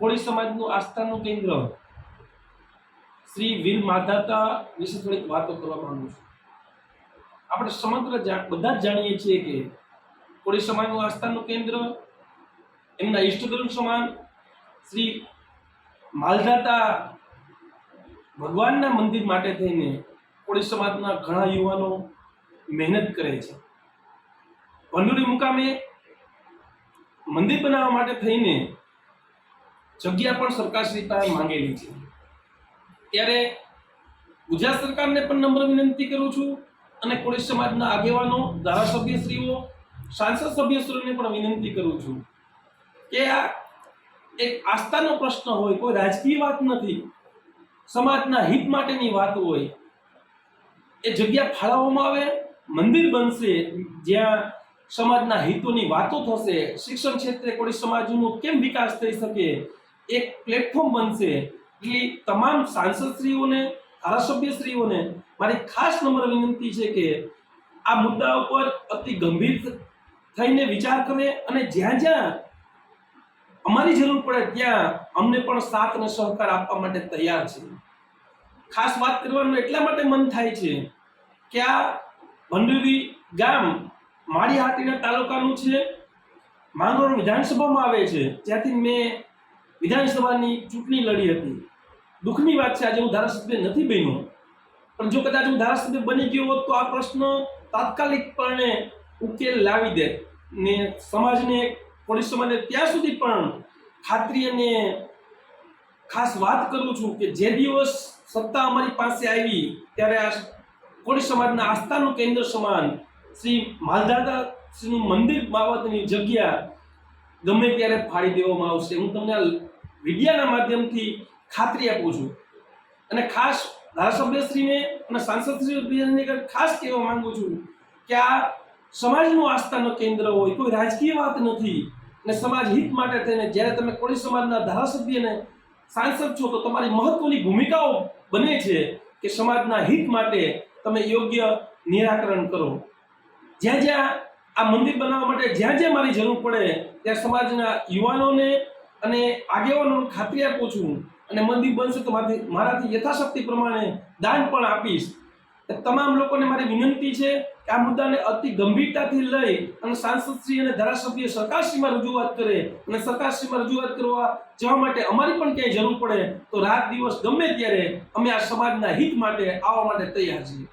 કોળી સમાજનું આસ્થાનું કેન્દ્ર. શ્રી વીર માધાતા વિશે થોડીક વાતો કરવા માંગુ છું. આપણે સમગ્ર બધા જ જાણીએ છીએ કે કોળી સમાજનું આસ્થાનું કેન્દ્ર, એમના ઈષ્ટદેવ સમાન, શ્રી માલધાતા ભગવાનના મંદિર માટે થઈને કોળી સમાજના ઘણા યુવાનો મહેનત કરે છે. ભંડુરી મુકામે મંદિર બનાવવા માટે થઈને જગ્યા પણ સરકારશ્રી પાસે માંગેલી છે. ત્યારે ગુજરાત સરકારને પણ નમ્ર વિનંતી કરું છું અને કોળી સમાજના આગેવાનો, ધારાસભ્યશ્રીઓ, સાંસદ સભ્યશ્રીઓને પણ વિનંતી કરું છું કે આ એક આસ્થાનો પ્રશ્ન હોય, કોઈ રાજકીય વાત નથી, સમાજના હિત માટેની વાત હોય, એ જગ્યા ફાળવવામાં આવે, મંદિર બનશે, જ્યાં સમાજના હિતોની વાતો થશે, શિક્ષણ ક્ષેત્રે કોળી સમાજનો કેમ વિકાસ થઈ શકે એક પ્લેટફોર્મ બનશે. એટલે તમામ સાંસદશ્રીઓને, ધારાસભ્યશ્રીઓને મારી ખાસ નમ્ર વિનંતી છે કે આ મુદ્દા ઉપર અતિ ગંભીર થઈને વિચાર કરે અને જ્યાં જ્યાં અમારી જરૂર પડે ત્યાં અમને પણ સાથ અને સહકાર આપવા માટે તૈયાર છે. ખાસ વાત કરવાનું એટલા માટે મન થાય છે કે આ ભંડુરી ગામ માળી હાટીના તાલુકાનું છે. માંગરોળ વિધાનસભામાં આવે છે. જ્યાંથી મેં વિધાનસભાની ચૂંટણી લડી હતી. દુઃખની વાત છે, આજે હું ધારાસભ્ય નથી બન્યો. પણ જો કદાચ હું ધારાસભ્ય બની ગયો હોત, તો આ પ્રશ્ન તાત્કાલિકપણે ઉકેલ લાવી દે. ને સમાજને, પોલીસ સમાજને ત્યાં સુધી પણ ખાતરી અને ખાસ વાત કરું છું કે જે દિવસ સત્તા અમારી પાસે આવી, ત્યારે આ કોળી સમાજના આસ્થાનું કેન્દ્ર સમાન શ્રી માલધાતા શ્રીનું મંદિર બાબતની જગ્યા ગમે ત્યારે ફાળી દેવામાં આવશે. હું તમને મીડિયાના માધ્યમથી ખાતરી આપું છું. અને ખાસ ધારાસભ્યશ્રીને અને સાંસદશ્રીને ખાસ કહેવા માંગુ છું કે આ સમાજનું આસ્થાનું કેન્દ્ર હોય, કોઈ રાજકીય વાત નથી અને સમાજ હિત માટે થઈને જ્યારે તમે કોળી સમાજના ધારાસભ્યને સાંસદ છો તો તમારી મહત્વની ભૂમિકાઓ બને છે કે સમાજના હિત માટે તમે યોગ્ય નિરાકરણ કરો. જ્યાં જ્યાં આ મંદિર બનાવવા માટે જ્યાં જ્યાં મારી જરૂર પડે ત્યાં સમાજના યુવાનોને અને આગેવાનોને ખાતરી આપું છું અને મંદિર બનશે તો મારાથી મારાથી યથાશક્તિ પ્રમાણે દાન પણ આપીશ. તમામ લોકોને મારી વિનંતી છે કે આ મુદ્દાને અતિ ગંભીરતાથી લઈ અને સાંસદશ્રી અને ધારાસભ્ય સરકારશ્રીમાં રજૂઆત કરે અને સરકારશ્રીમાં રજૂઆત કરવા જવા માટે અમારી પણ ક્યાંય જરૂર પડે તો રાત દિવસ ગમે ત્યારે અમે આ સમાજના હિત માટે આવવા માટે તૈયાર છીએ.